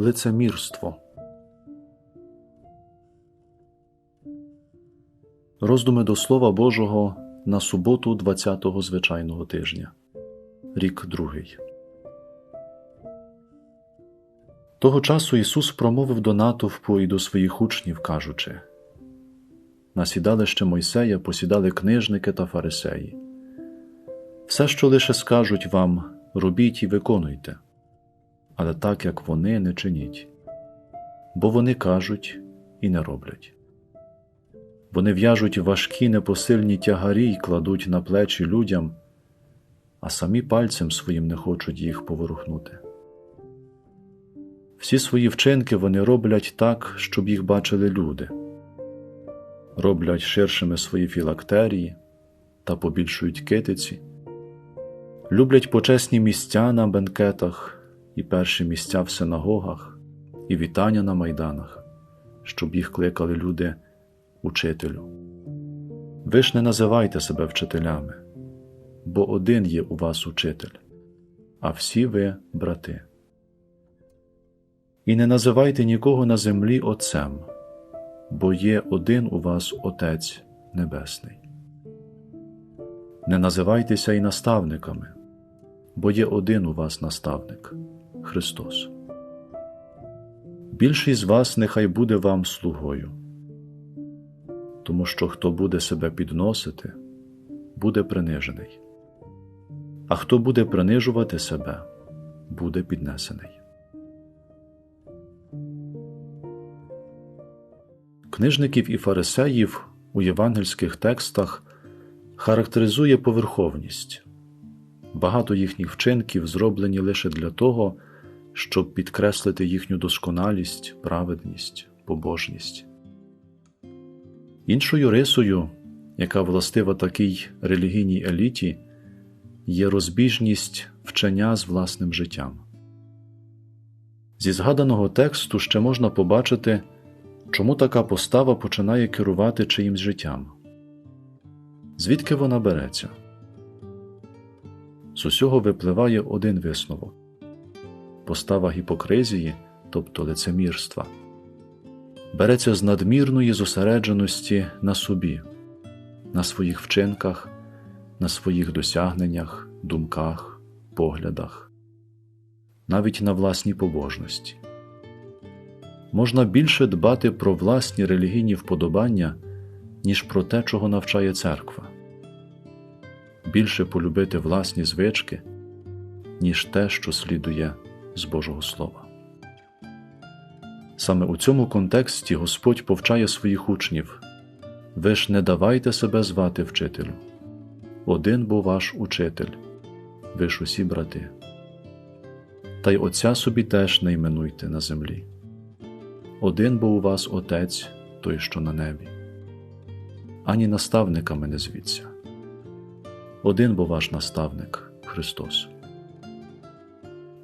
Лицемірство. Роздуми до Слова Божого на суботу 20-го звичайного тижня. Рік другий. Того часу Ісус промовив до натовпу і до своїх учнів, кажучи На сідалище Мойсея посідали книжники та фарисеї. Все, що лише скажуть вам, робіть і виконуйте, але так, як вони, не чиніть, бо вони кажуть і не роблять. Вони в'яжуть важкі непосильні тягарі й кладуть на плечі людям, а самі пальцем своїм не хочуть їх поворухнути. Всі свої вчинки вони роблять так, щоб їх бачили люди, роблять ширшими свої філактерії та побільшують китиці, люблять почесні місця на бенкетах і перші місця в синагогах, і вітання на майданах, щоб їх кликали люди учителю. Ви ж не називайте себе вчителями, бо один є у вас учитель, а всі ви брати. І не називайте нікого на землі Отцем, бо є один у вас Отець Небесний. Не називайтеся і наставниками, бо є один у вас наставник Христос. Більшість з вас нехай буде вам слугою, тому що хто буде себе підносити, буде принижений, а хто буде принижувати себе, буде піднесений. Книжників і фарисеїв у євангельських текстах характеризує поверховність. Багато їхніх вчинків зроблені лише для того, щоб підкреслити їхню досконалість, праведність, побожність. Іншою рисою, яка властива такій релігійній еліті, є розбіжність вчення з власним життям. Зі згаданого тексту ще можна побачити. Чому така постава починає керувати чиїмсь життям? Звідки вона береться? З усього випливає один висновок постава гіпокризії, тобто лицемірства, береться з надмірної зосередженості на собі, на своїх вчинках, на своїх досягненнях, думках, поглядах, навіть на власній побожності. Можна більше дбати про власні релігійні вподобання, ніж про те, чого навчає церква, більше полюбити власні звички, ніж те, що слідує з Божого Слова. Саме у цьому контексті Господь повчає своїх учнів ви ж не давайте себе звати вчителю. Один був ваш учитель, ви ж усі брати. Та й Отця собі теж не іменуйте на землі. Один бо у вас Отець, той, що на небі, ані наставниками не звіться. Один бо ваш наставник Христос.